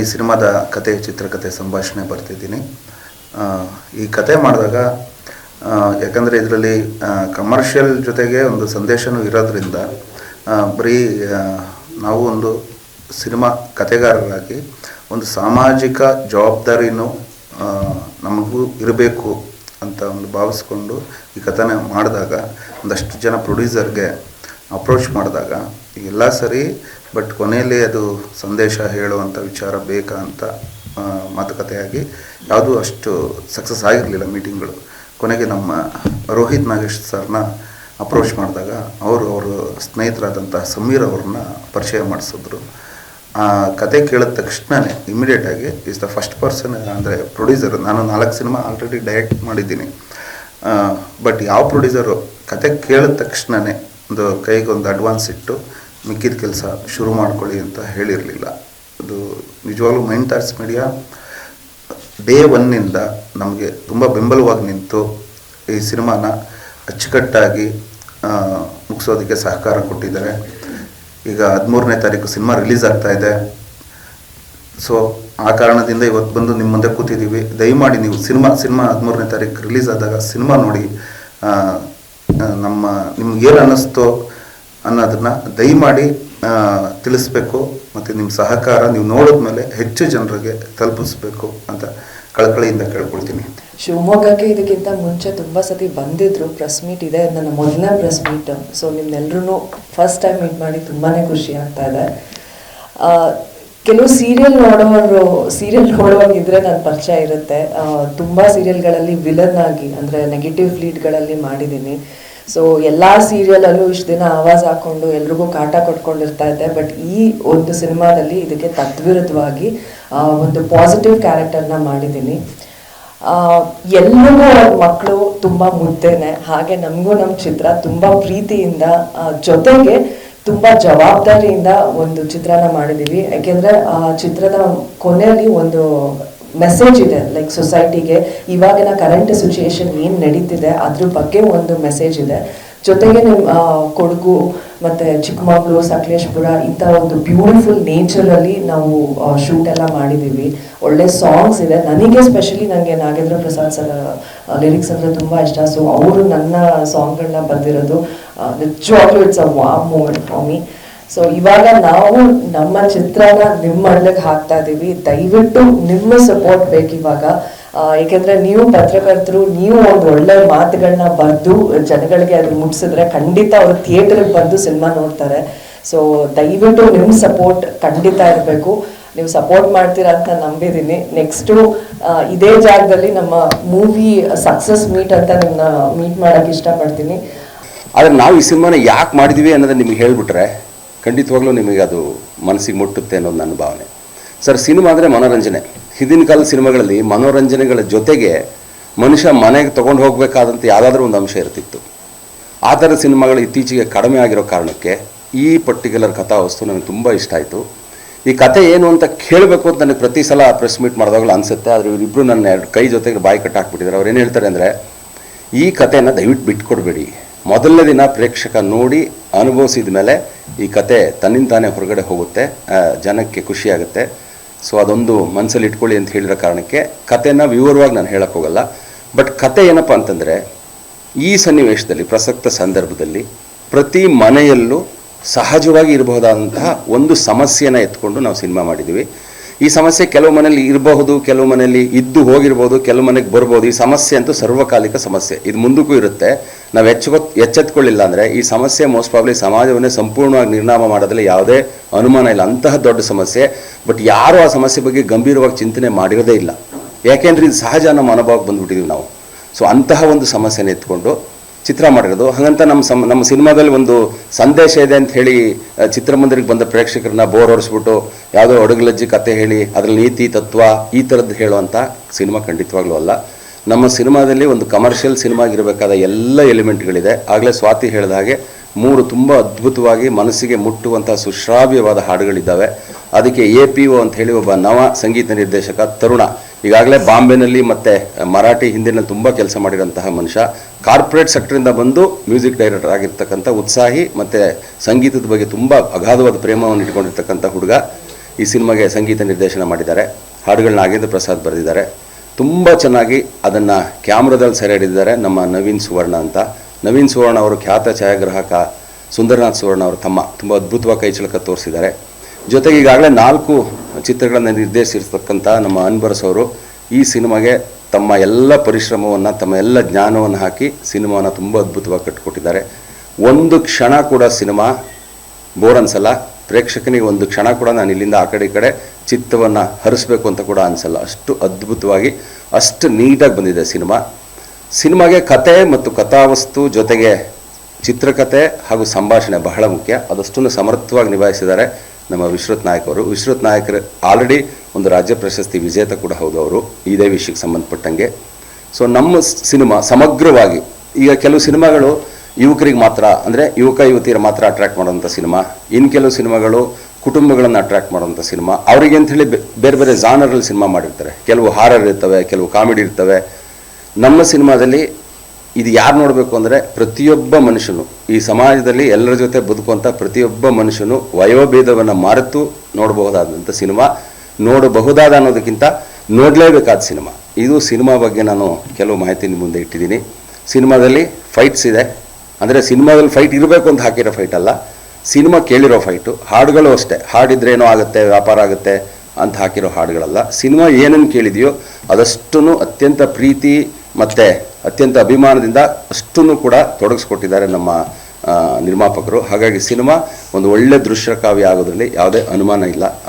ಈ ಸಿನಿಮಾದ ಕತೆ ಚಿತ್ರಕಥೆ ಸಂಭಾಷಣೆ ಬರ್ತಿದ್ದೀನಿ. ಈ ಕತೆ ಮಾಡಿದಾಗ ಯಾಕಂದರೆ ಇದರಲ್ಲಿ ಕಮರ್ಷಿಯಲ್ ಜೊತೆಗೆ ಒಂದು ಸಂದೇಶನೂ ಇರೋದ್ರಿಂದ ಬರೀ ನಾವು ಒಂದು ಸಿನಿಮಾ ಕತೆಗಾರರಾಗಿ ಒಂದು ಸಾಮಾಜಿಕ ಜವಾಬ್ದಾರಿನೂ ನಮಗೂ ಇರಬೇಕು ಅಂತ ಒಂದು ಭಾವಿಸ್ಕೊಂಡು ಈ ಕಥೆನ ಮಾಡಿದಾಗ, ಒಂದಷ್ಟು ಜನ ಪ್ರೊಡ್ಯೂಸರ್ಗೆ ಅಪ್ರೋಚ್ ಮಾಡಿದಾಗ ಎಲ್ಲ ಸರಿ ಬಟ್ ಕೊನೆಯಲ್ಲಿ ಅದು ಸಂದೇಶ ಹೇಳುವಂಥ ವಿಚಾರ ಬೇಕಾ ಅಂತ ಮಾತುಕತೆಯಾಗಿ ಯಾವುದೂ ಅಷ್ಟು ಸಕ್ಸಸ್ ಆಗಿರಲಿಲ್ಲ ಮೀಟಿಂಗ್ಗಳು ಕೊನೆಗೆ ನಮ್ಮ ರೋಹಿತ್ ನಾಗೇಶ್ ಸರ್ನ ಅಪ್ರೋಚ್ ಮಾಡಿದಾಗ ಅವರು ಅವರು ಸ್ನೇಹಿತರಾದಂಥ ಸಮೀರ್ ಅವ್ರನ್ನ ಪರಿಚಯ ಮಾಡಿಸಿದ್ರು. ಆ, ಕತೆ ಕೇಳಿದ ತಕ್ಷಣವೇ ಇಮಿಡಿಯೇಟಾಗಿ ಇಸ್ ದ ಫಸ್ಟ್ ಪರ್ಸನ್ ಅಂದರೆ ಪ್ರೊಡ್ಯೂಸರ್ ನಾನು ನಾಲ್ಕು ಸಿನಿಮಾ ಆಲ್ರೆಡಿ ಡೈರೆಕ್ಟ್ ಮಾಡಿದ್ದೀನಿ. ಬಟ್ ಯಾವ ಪ್ರೊಡ್ಯೂಸರು ಕತೆ ಕೇಳಿದ ತಕ್ಷಣವೇ ಒಂದು ಕೈಗೊಂದು ಅಡ್ವಾನ್ಸ್ ಇಟ್ಟು ಮಿಕ್ಕಿದ ಕೆಲಸ ಶುರು ಮಾಡ್ಕೊಳ್ಳಿ ಅಂತ ಹೇಳಿರಲಿಲ್ಲ. ಅದು ನಿಜವಾಗ್ಲೂ ಮೈಂಡ್ ಥಾಟ್ಸ್ ಮೀಡಿಯಾ. ಡೇ ಒನ್ನಿಂದ ನಮಗೆ ತುಂಬ ಬೆಂಬಲವಾಗಿ ನಿಂತು ಈ ಸಿನಿಮಾನ ಅಚ್ಚುಕಟ್ಟಾಗಿ ಮುಗಿಸೋದಕ್ಕೆ ಸಹಕಾರ ಕೊಟ್ಟಿದ್ದಾರೆ. ಈಗ ಹದಿಮೂರನೇ ತಾರೀಕು ಸಿನಿಮಾ ರಿಲೀಸ್ ಆಗ್ತಾ ಇದೆ. ಸೊ, ಆ ಕಾರಣದಿಂದ ಇವತ್ತು ಬಂದು ನಿಮ್ಮ ಮುಂದೆ ಕೂತಿದ್ದೀವಿ. ದಯಮಾಡಿ ನೀವು ಸಿನಿಮಾ ಸಿನಿಮಾ ಹದಿಮೂರನೇ ತಾರೀಕು ರಿಲೀಸ್ ಆದಾಗ ಸಿನಿಮಾ ನೋಡಿ ನಮ್ಮ ನಿಮ್ಗೆ ಏನು ಅನ್ನಿಸ್ತೋ ಅನ್ನೋದನ್ನ ದಯಮಾಡಿ ತಿಳಿಸ್ಬೇಕು ಮತ್ತು ನಿಮ್ಮ ಸಹಕಾರ ನೀವು ನೋಡಿದ್ಮೇಲೆ ಹೆಚ್ಚು ಜನರಿಗೆ ತಲುಪಿಸ್ಬೇಕು ಅಂತ ಕಳಕಳಿಯಿಂದ ಕೇಳ್ಕೊಳ್ತೀನಿ. ಶಿವಮೊಗ್ಗಕ್ಕೆ ಇದಕ್ಕಿಂತ ಮುಂಚೆ ತುಂಬ ಸತಿ ಬಂದಿದ್ರು ಪ್ರೆಸ್ ಮೀಟ್ ಇದೆ ನನ್ನ ಮೊದಲನೇ ಪ್ರೆಸ್ ಮೀಟ್ ಸೊ ನಿಮ್ನೆಲ್ಲರೂ ಫಸ್ಟ್ ಟೈಮ್ ಮೀಟ್ ಮಾಡಿ ತುಂಬಾ ಖುಷಿ ಆಗ್ತಾ ಇದೆ. ಕೆಲವು ಸೀರಿಯಲ್ ನೋಡೋರು ಸೀರಿಯಲ್ ನೋಡುವಾಗಿದ್ರೆ ನನ್ನ ಪರಿಚಯ ಇರುತ್ತೆ. ತುಂಬ ಸೀರಿಯಲ್ಗಳಲ್ಲಿ ವಿಲನ್ ಆಗಿ, ಅಂದರೆ ನೆಗೆಟಿವ್ ಲೀಡ್ಗಳಲ್ಲಿ ಮಾಡಿದ್ದೀನಿ. ಸೊ ಎಲ್ಲ ಸೀರಿಯಲಲ್ಲೂ ಇಷ್ಟು ದಿನ ಆವಾಜ್ ಹಾಕೊಂಡು ಎಲ್ರಿಗೂ ಕಾಟ ಕೊಟ್ಕೊಂಡಿರ್ತಾ ಇದ್ದೆ. ಬಟ್ ಈ ಒಂದು ಸಿನಿಮಾದಲ್ಲಿ ಇದಕ್ಕೆ ತದ್ವಿರುದ್ಧವಾಗಿ ಒಂದು ಪಾಸಿಟಿವ್ ಕ್ಯಾರೆಕ್ಟರ್ನ ಮಾಡಿದ್ದೀನಿ. ಎಲ್ಲರಿಗೂ ಅವ್ರ ಮಕ್ಕಳು ತುಂಬಾ ಮುದ್ದೇನೆ. ಹಾಗೆ ನಮಗೂ ನಮ್ಮ ಚಿತ್ರ ತುಂಬಾ ಪ್ರೀತಿಯಿಂದ ಜೊತೆಗೆ ತುಂಬಾ ಜವಾಬ್ದಾರಿಯಿಂದ ಒಂದು ಚಿತ್ರನ ಮಾಡಿದ್ದೀವಿ ಯಾಕೆಂದ್ರೆ, ಆ, ಚಿತ್ರದ ಕೊನೆಯಲ್ಲಿ ಒಂದು ಮೆಸೇಜ್ ಇದೆ ಲೈಕ್ ಸೊಸೈಟಿಗೆ ಇವಾಗಿನ ಕರೆಂಟ್ ಸಿಚುಯೇಷನ್ ಏನು ನಡೀತಿದೆ, ಅದ್ರ ಬಗ್ಗೆ ಒಂದು ಮೆಸೇಜ್ ಇದೆ. ಜೊತೆಗೆ ನಿಮ್ಮ ಕೊಡಗು ಮತ್ತೆ ಚಿಕ್ಕಮಗಳೂರು, ಸಕಲೇಶ್ಪುರ, ಇಂಥ ಒಂದು ಬ್ಯೂಟಿಫುಲ್ ನೇಚರಲ್ಲಿ ನಾವು ಶೂಟ್ ಎಲ್ಲ ಮಾಡಿದ್ದೀವಿ ಒಳ್ಳೆ ಸಾಂಗ್ಸ್ ಇದೆ. ನನಗೆ ಸ್ಪೆಷಲಿ ನನಗೆ ನಾಗೇಂದ್ರ ಪ್ರಸಾದ್ ಸರ್ ಲಿರಿಕ್ಸ್ ಅಂದರೆ ತುಂಬ ಇಷ್ಟ. ಸೊ ಅವರು ನನ್ನ ಸಾಂಗ್ಗಳನ್ನ ಬಂದಿರೋದು ನಿಜವಾಗ್ಲೂ it's a warm moment for me so ಇವಾಗ ನಾವು ನಮ್ಮ ಚಿತ್ರನ ನಿಮ್ಮ ಮಡ್ಲಿಗೆ ಹಾಕ್ತಾ ಇದ್ದೀವಿ ದಯವಿಟ್ಟು ನಿಮ್ಮ ಸಪೋರ್ಟ್ ಬೇಕು ಇವಾಗ. ಏಕೆಂದರೆ ನೀವು ಪತ್ರಕರ್ತರು, ನೀವು ಒಂದು ಒಳ್ಳೆ ಮಾತುಗಳನ್ನ ಬರೆದು ಜನಗಳಿಗೆ ಅದು ಮುಟ್ಸಿದ್ರೆ ಖಂಡಿತ ಅವರು ಥಿಯೇಟರ್ಗೆ ಬಂದು ಸಿನಿಮಾ ನೋಡ್ತಾರೆ. ಸೊ ದಯವಿಟ್ಟು ನಿಮ್ಮ ಸಪೋರ್ಟ್ ಖಂಡಿತ ಇರಬೇಕು. ನೀವು ಸಪೋರ್ಟ್ ಮಾಡ್ತೀರಾ ಅಂತ ನಂಬಿದ್ದೀನಿ ನೆಕ್ಸ್ಟು ಇದೇ ಜಾಗದಲ್ಲಿ ನಮ್ಮ ಮೂವಿ ಸಕ್ಸಸ್ ಮೀಟ್ ಅಂತ ನಿಮ್ಮನ್ನ ಮೀಟ್ ಮಾಡೋಕ್ಕೆ ಇಷ್ಟಪಡ್ತೀನಿ. ಆದರೆ ನಾವು ಈ ಸಿನಿಮಾನ ಯಾಕೆ ಮಾಡಿದ್ವಿ ಅನ್ನೋದನ್ನ ನಿಮ್ಗೆ ಹೇಳಿಬಿಟ್ರೆ ಖಂಡಿತವಾಗ್ಲೂ ನಿಮಗೆ ಅದು ಮನಸ್ಸಿಗೆ ಮುಟ್ಟುತ್ತೆ ಅನ್ನೋದು ನನ್ನ ಭಾವನೆ. ಸರ್, ಸಿನಿಮಾ ಅಂದರೆ ಮನೋರಂಜನೆ. ಹಿಂದಿನ ಕಾಲದ ಸಿನಿಮಾಗಳಲ್ಲಿ ಮನೋರಂಜನೆಗಳ ಜೊತೆಗೆ ಮನುಷ್ಯ ಮನೆಗೆ ತೊಗೊಂಡು ಹೋಗಬೇಕಾದಂಥ ಯಾವುದಾದ್ರೂ ಒಂದು ಅಂಶ ಇರ್ತಿತ್ತು. ಆ ಥರ ಸಿನಿಮಾಗಳು ಇತ್ತೀಚೆಗೆ ಕಡಿಮೆ ಆಗಿರೋ ಕಾರಣಕ್ಕೆ ಈ ಪರ್ಟಿಕ್ಯುಲರ್ ಕಥಾವಸ್ತು ನನಗೆ ತುಂಬ ಇಷ್ಟ ಆಯಿತು. ಈ ಕತೆ ಏನು ಅಂತ ಕೇಳಬೇಕು ಅಂತ ನನಗೆ ಪ್ರತಿ ಸಲ ಪ್ರೆಸ್ ಮೀಟ್ ಮಾಡಿದಾಗಲೂ ಅನಿಸುತ್ತೆ. ಆದರೆ ಇವರಿಬ್ಬರು ನನ್ನ ಎರಡು ಕೈ ಜೊತೆಗೆ ಬಾಯಿ ಕಟ್ಟಾಕ್ಬಿಟ್ಟಿದ್ದಾರೆ ಅವ್ರು ಏನು ಹೇಳ್ತಾರೆ ಅಂದರೆ, ಈ ಕಥೆನ ದಯವಿಟ್ಟು ಬಿಟ್ಕೊಡ್ಬೇಡಿ. ಮೊದಲನೇ ದಿನ ಪ್ರೇಕ್ಷಕ ನೋಡಿ ಅನುಭವಿಸಿದ ಮೇಲೆ ಈ ಕತೆ ತನ್ನಿಂದ ತಾನೇ ಹೊರಗಡೆ ಹೋಗುತ್ತೆ ಜನಕ್ಕೆ ಖುಷಿಯಾಗುತ್ತೆ. ಸೊ ಅದೊಂದು ಮನಸ್ಸಲ್ಲಿ ಇಟ್ಕೊಳ್ಳಿ ಅಂತ ಹೇಳಿರೋ ಕಾರಣಕ್ಕೆ ಕತೆನ ವಿವರವಾಗಿ ನಾನು ಹೇಳಕ್ಕೆ ಹೋಗಲ್ಲ. ಬಟ್ ಕತೆ ಏನಪ್ಪ ಅಂತಂದರೆ, ಈ ಸನ್ನಿವೇಶದಲ್ಲಿ, ಪ್ರಸಕ್ತ ಸಂದರ್ಭದಲ್ಲಿ ಪ್ರತಿ ಮನೆಯಲ್ಲೂ ಸಹಜವಾಗಿ ಇರಬಹುದಾದಂತಹ ಒಂದು ಸಮಸ್ಯೆನ ಎತ್ಕೊಂಡು ನಾವು ಸಿನಿಮಾ ಮಾಡಿದ್ದೀವಿ. ಈ ಸಮಸ್ಯೆ ಕೆಲವು ಮನೆಯಲ್ಲಿ ಇರಬಹುದು, ಕೆಲವು ಮನೆಯಲ್ಲಿ ಇದ್ದು ಹೋಗಿರ್ಬೋದು, ಕೆಲವು ಮನೆಗೆ ಬರ್ಬೋದು. ಈ ಸಮಸ್ಯೆ ಅಂತೂ ಸರ್ವಕಾಲಿಕ ಸಮಸ್ಯೆ. ಇದು ಮುಂದಕ್ಕೂ ಇರುತ್ತೆ. ನಾವು ಹೆಚ್ಚು ಎಚ್ಚೆತ್ಕೊಳ್ಳಿಲ್ಲ ಅಂದರೆ ಈ ಸಮಸ್ಯೆ ಮೋಸ್ಟ್ ಪ್ರಾಬ್ಲಿ ಸಮಾಜವನ್ನೇ ಸಂಪೂರ್ಣವಾಗಿ ನಿರ್ನಾಮ ಮಾಡೋದ್ರಲ್ಲಿ ಯಾವುದೇ ಅನುಮಾನ ಇಲ್ಲ. ಅಂತಹ ದೊಡ್ಡ ಸಮಸ್ಯೆ. ಬಟ್ ಯಾರೂ ಆ ಸಮಸ್ಯೆ ಬಗ್ಗೆ ಗಂಭೀರವಾಗಿ ಚಿಂತನೆ ಮಾಡಿರೋದೇ ಇಲ್ಲ. ಯಾಕೆಂದ್ರೆ ಇದು ಸಹಜ ನಮ್ಮ ಅನುಭವಕ್ಕೆ ಬಂದುಬಿಟ್ಟಿದ್ದೀವಿ ನಾವು. ಸೊ ಅಂತಹ ಒಂದು ಸಮಸ್ಯೆನ ಎತ್ಕೊಂಡು ಚಿತ್ರ ಮಾಡಿರೋದು. ಹಾಗಂತ ನಮ್ಮ ಸಮ್ ನಮ್ಮ ಸಿನಿಮಾದಲ್ಲಿ ಒಂದು ಸಂದೇಶ ಇದೆ ಅಂತ ಹೇಳಿ ಚಿತ್ರಮಂದಿರಕ್ಕೆ ಬಂದ ಪ್ರೇಕ್ಷಕರನ್ನ ಬೋರ್ ಹೊರಿಸ್ಬಿಟ್ಟು ಯಾವುದೋ ಅಡುಗಲಜ್ಜಿ ಕತೆ ಹೇಳಿ ಅದರ ನೀತಿ, ತತ್ವ ಈ ಥರದ್ದು ಹೇಳುವಂಥ ಸಿನಿಮಾ ಖಂಡಿತವಾಗ್ಲೂ ಅಲ್ಲ. ನಮ್ಮ ಸಿನಿಮಾದಲ್ಲಿ ಒಂದು ಕಮರ್ಷಿಯಲ್ ಸಿನಿಮಾಗಿರಬೇಕಾದ ಎಲ್ಲ ಎಲಿಮೆಂಟ್ಗಳಿದೆ. ಆಗಲೇ ಸ್ವಾತಿ ಹೇಳಿದ ಹಾಗೆ ಮೂರು ತುಂಬ ಅದ್ಭುತವಾಗಿ ಮನಸ್ಸಿಗೆ ಮುಟ್ಟುವಂಥ ಸುಶ್ರಾವ್ಯವಾದ ಹಾಡುಗಳಿದ್ದಾವೆ. ಅದಕ್ಕೆ ಎ ಪಿ ಒ ಅಂತ ಹೇಳಿ ಒಬ್ಬ ನವ ಸಂಗೀತ ನಿರ್ದೇಶಕ ತರುಣ. ಈಗಾಗಲೇ ಬಾಂಬೆನಲ್ಲಿ ಮತ್ತು ಮರಾಠಿ ಹಿಂದಿನ ತುಂಬ ಕೆಲಸ ಮಾಡಿರೋಂತಹ ಮನುಷ್ಯ. ಕಾರ್ಪೊರೇಟ್ ಸೆಕ್ಟರಿಂದ ಬಂದು ಮ್ಯೂಸಿಕ್ ಡೈರೆಕ್ಟರ್ ಆಗಿರ್ತಕ್ಕಂಥ ಉತ್ಸಾಹಿ ಮತ್ತು ಸಂಗೀತದ ಬಗ್ಗೆ ತುಂಬ ಅಗಾಧವಾದ ಪ್ರೇಮವನ್ನು ಇಟ್ಕೊಂಡಿರ್ತಕ್ಕಂಥ ಹುಡುಗ ಈ ಸಿನಿಮಾಗೆ ಸಂಗೀತ ನಿರ್ದೇಶನ ಮಾಡಿದ್ದಾರೆ. ಹಾಡುಗಳನ್ನ ನಾಗೇಂದ್ರ ಪ್ರಸಾದ್ ಬರೆದಿದ್ದಾರೆ. ತುಂಬ ಚೆನ್ನಾಗಿ ಅದನ್ನು ಕ್ಯಾಮ್ರಾದಲ್ಲಿ ಸೆರೆ ಹಿಡಿದಿದ್ದಾರೆ ನಮ್ಮ ನವೀನ್ ಸುವರ್ಣ ಅಂತ. ನವೀನ್ ಸುವರ್ಣ ಅವರು ಖ್ಯಾತ ಛಾಯಾಗ್ರಾಹಕ, ಸುಂದರನಾಥ್ ಸುವರ್ಣ ಅವರು ತಮ್ಮ ತುಂಬ ಅದ್ಭುತವಾಗಿ ಕೈಚಳಕ ತೋರಿಸಿದ್ದಾರೆ. ಜೊತೆಗೆ ಈಗಾಗಲೇ ನಾಲ್ಕು ಚಿತ್ರಗಳನ್ನು ನಿರ್ದೇಶಿಸಿರ್ತಕ್ಕಂಥ ನಮ್ಮ ಅನ್ಬರಸ್ ಅವರು ಈ ಸಿನಿಮಾಗೆ ತಮ್ಮ ಎಲ್ಲ ಪರಿಶ್ರಮವನ್ನು, ತಮ್ಮ ಎಲ್ಲ ಜ್ಞಾನವನ್ನು ಹಾಕಿ ಸಿನಿಮಾವನ್ನು ತುಂಬ ಅದ್ಭುತವಾಗಿ ಕಟ್ಟಿಕೊಟ್ಟಿದ್ದಾರೆ ಒಂದು ಕ್ಷಣ ಕೂಡ ಸಿನಿಮಾ ಬೋರ್ ಅನ್ಸಲ್ಲ. ಪ್ರೇಕ್ಷಕನಿಗೆ ಒಂದು ಕ್ಷಣ ಕೂಡ ನಾನು ಇಲ್ಲಿಂದ ಆ ಕಡೆ ಈ ಕಡೆ ಚಿತ್ತವನ್ನು ಹರಿಸ್ಬೇಕು ಅಂತ ಕೂಡ ಅನಿಸಲ್ಲ. ಅಷ್ಟು ಅದ್ಭುತವಾಗಿ, ಅಷ್ಟು ನೀಟಾಗಿ ಬಂದಿದೆ ಸಿನಿಮಾ. ಸಿನಿಮಾಗೆ ಕತೆ ಮತ್ತು ಕಥಾವಸ್ತು ಜೊತೆಗೆ ಚಿತ್ರಕಥೆ ಹಾಗೂ ಸಂಭಾಷಣೆ ಬಹಳ ಮುಖ್ಯ. ಅದಷ್ಟನ್ನು ಸಮರ್ಥವಾಗಿ ನಿಭಾಯಿಸಿದ್ದಾರೆ. ನಮ್ಮ ವಿಶ್ವತ್ ನಾಯಕ್ ಅವರು ವಿಶ್ವತ್ ನಾಯಕರು ಆಲ್ರೆಡಿ ಒಂದು ರಾಜ್ಯ ಪ್ರಶಸ್ತಿ ವಿಜೇತ ಕೂಡ ಹೌದು ಅವರು ಇದೇ ವಿಷಯಕ್ಕೆ ಸಂಬಂಧಪಟ್ಟಂಗೆ. ಸೊ ನಮ್ಮ ಸಿನಿಮಾ ಸಮಗ್ರವಾಗಿ, ಈಗ ಕೆಲವು ಸಿನಿಮಾಗಳು ಯುವಕರಿಗೆ ಮಾತ್ರ, ಅಂದರೆ ಯುವಕ ಯುವತಿಯರು ಮಾತ್ರ ಅಟ್ರಾಕ್ಟ್ ಮಾಡುವಂಥ ಸಿನಿಮಾ. ಇನ್ನು ಕೆಲವು ಸಿನಿಮಾಗಳು ಕುಟುಂಬಗಳನ್ನು ಅಟ್ರಾಕ್ಟ್ ಮಾಡುವಂಥ ಸಿನಿಮಾ. ಅವರಿಗೆ ಅಂಥೇಳಿ ಹೇಳಿ ಬೇರೆ ಬೇರೆ ಜಾನರಲ್ಲಿ ಸಿನಿಮಾ ಮಾಡಿರ್ತಾರೆ. ಕೆಲವು ಹಾರರ್ ಇರ್ತವೆ, ಕೆಲವು ಕಾಮಿಡಿ ಇರ್ತವೆ. ನಮ್ಮ ಸಿನಿಮಾದಲ್ಲಿ ಇದು ಯಾರು ನೋಡಬೇಕು ಅಂದರೆ ಪ್ರತಿಯೊಬ್ಬ ಮನುಷ್ಯನು. ಈ ಸಮಾಜದಲ್ಲಿ ಎಲ್ಲರ ಜೊತೆ ಬದುಕುವಂಥ ಪ್ರತಿಯೊಬ್ಬ ಮನುಷ್ಯನು ವಯೋಭೇದವನ್ನು ಮರೆತು ನೋಡಬಹುದಾದಂಥ ಸಿನಿಮಾ. ನೋಡಬಹುದಾದ ಅನ್ನೋದಕ್ಕಿಂತ ನೋಡಲೇಬೇಕಾದ ಸಿನಿಮಾ. ಇದು ಸಿನಿಮಾ ಬಗ್ಗೆ ನಾನು ಕೆಲವು ಮಾಹಿತಿ ನಿಮ್ಮ ಮುಂದೆ ಇಟ್ಟಿದ್ದೀನಿ. ಸಿನಿಮಾದಲ್ಲಿ ಫೈಟ್ಸ್ ಇದೆ. ಅಂದರೆ ಸಿನಿಮಾದಲ್ಲಿ ಫೈಟ್ ಇರಬೇಕು ಅಂತ ಹಾಕಿರೋ ಫೈಟ್ ಅಲ್ಲ. ಸಿನಿಮಾ ಕೇಳಿರೋ ಫೈಟು ಹಾಡುಗಳು ಅಷ್ಟೇ. ಹಾಡಿದ್ರೆ ಏನೋ ಆಗುತ್ತೆ, ವ್ಯಾಪಾರ ಆಗುತ್ತೆ ಅಂತ ಹಾಕಿರೋ ಹಾಡುಗಳಲ್ಲ. ಸಿನಿಮಾ ಏನನ್ನು ಕೇಳಿದೆಯೋ ಅದಷ್ಟನ್ನು ಅತ್ಯಂತ ಪ್ರೀತಿ ಮತ್ತು ಅತ್ಯಂತ ಅಭಿಮಾನದಿಂದ ಅಷ್ಟನ್ನು ಕೂಡ ತೊಡಗಿಸ್ಕೊಟ್ಟಿದ್ದಾರೆ ನಮ್ಮ ನಿರ್ಮಾಪಕರು. ಹಾಗಾಗಿ ಸಿನಿಮಾ ಒಂದು ಒಳ್ಳೆ ದೃಶ್ಯ ಕಾವ್ಯ ಆಗೋದ್ರಲ್ಲಿ ಯಾವುದೇ ಅನುಮಾನ ಇಲ್ಲ.